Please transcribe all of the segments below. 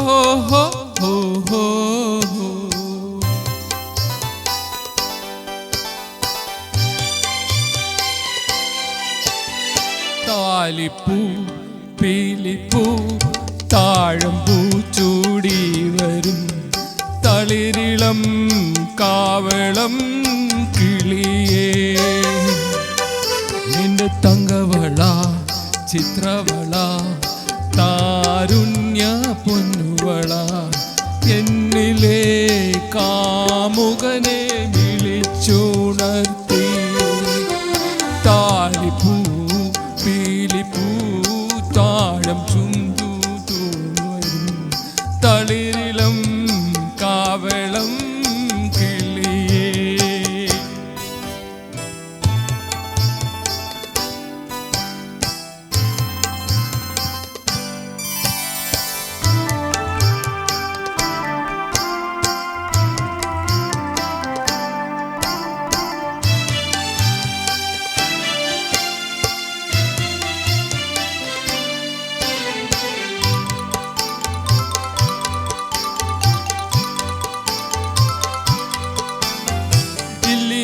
ഹോ ഹോ ഹോ ഹോ താലിപ്പൂ പീലിപ്പൂ പൂ ചൂടി വരും. തളിരിളം കാവളം കിളിയേ. നിന്റെ തങ്കവള ചിത്രവള താരുണ്യ പൊന്നുവള എന്നിലെ കാമുകനെ വിളിച്ചുണർത്തി. താലിപ്പൂ പീലിപ്പൂ താഴം ചുന്തു തൂവരും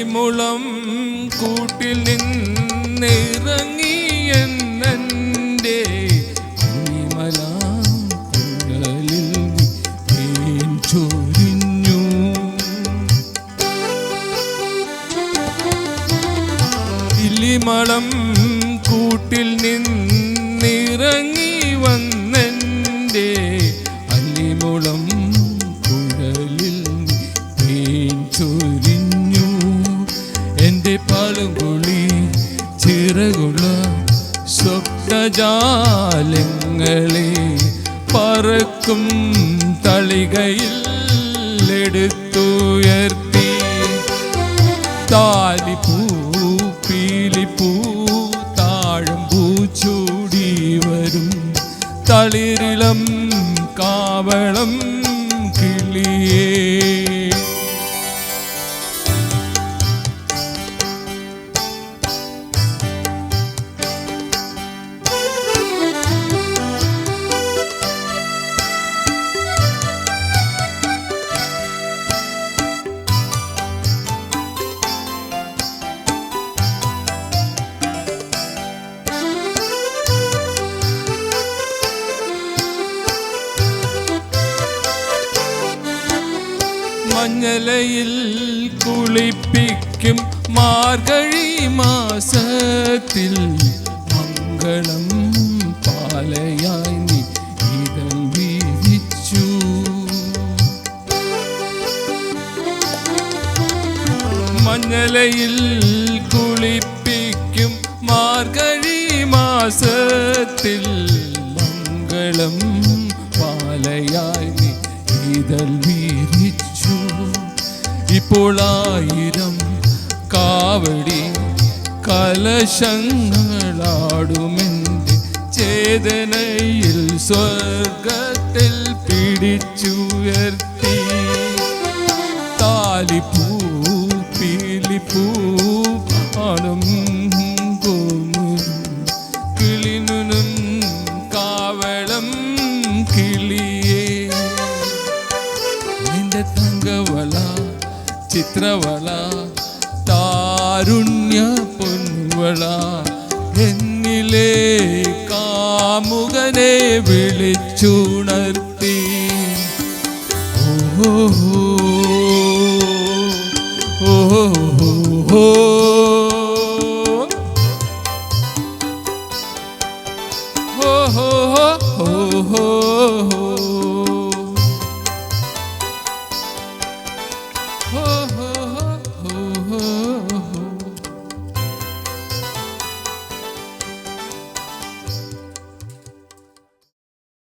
ഇല്ലിമുളം കൂട്ടിൽ നിന്നിറങ്ങി എന്നെ കൂട്ടിൽ നിന്നിറങ്ങി സ്വപ്നജാലങ്ങളെ പറക്കും തളികയിൽ എടുത്തുയർത്തി. താലിപ്പൂ പീലിപ്പൂ താഴും പൂച്ചൂടി വരും. തളിരിളം കാവളം മഞ്ഞലയിൽ കുളിപ്പിക്കും മാർഗഴി മാസത്തിൽ. മംഗളം പാലയായി നീ ഇതൾ വീതിച്ചു മഞ്ഞലയിൽ കുളിപ്പിക്കും മാർഗഴി മാസത്തിൽ. മംഗളം പാലയായി നീ വീതിച്ചു ആയിരം കാവടി കലശങ്ങളാടുമെന്റെ ചേതനയിൽ സ്വർഗത്തിൽ പിടിച്ചുയർത്തി. ചിത്രവള താരുണ്യ പൊൻവള എന്നിലെ കാമുകനെ വിളിച്ചുണർത്തി. ഓഹോ. ഓഹോ ഓഹോ ഓഹോ.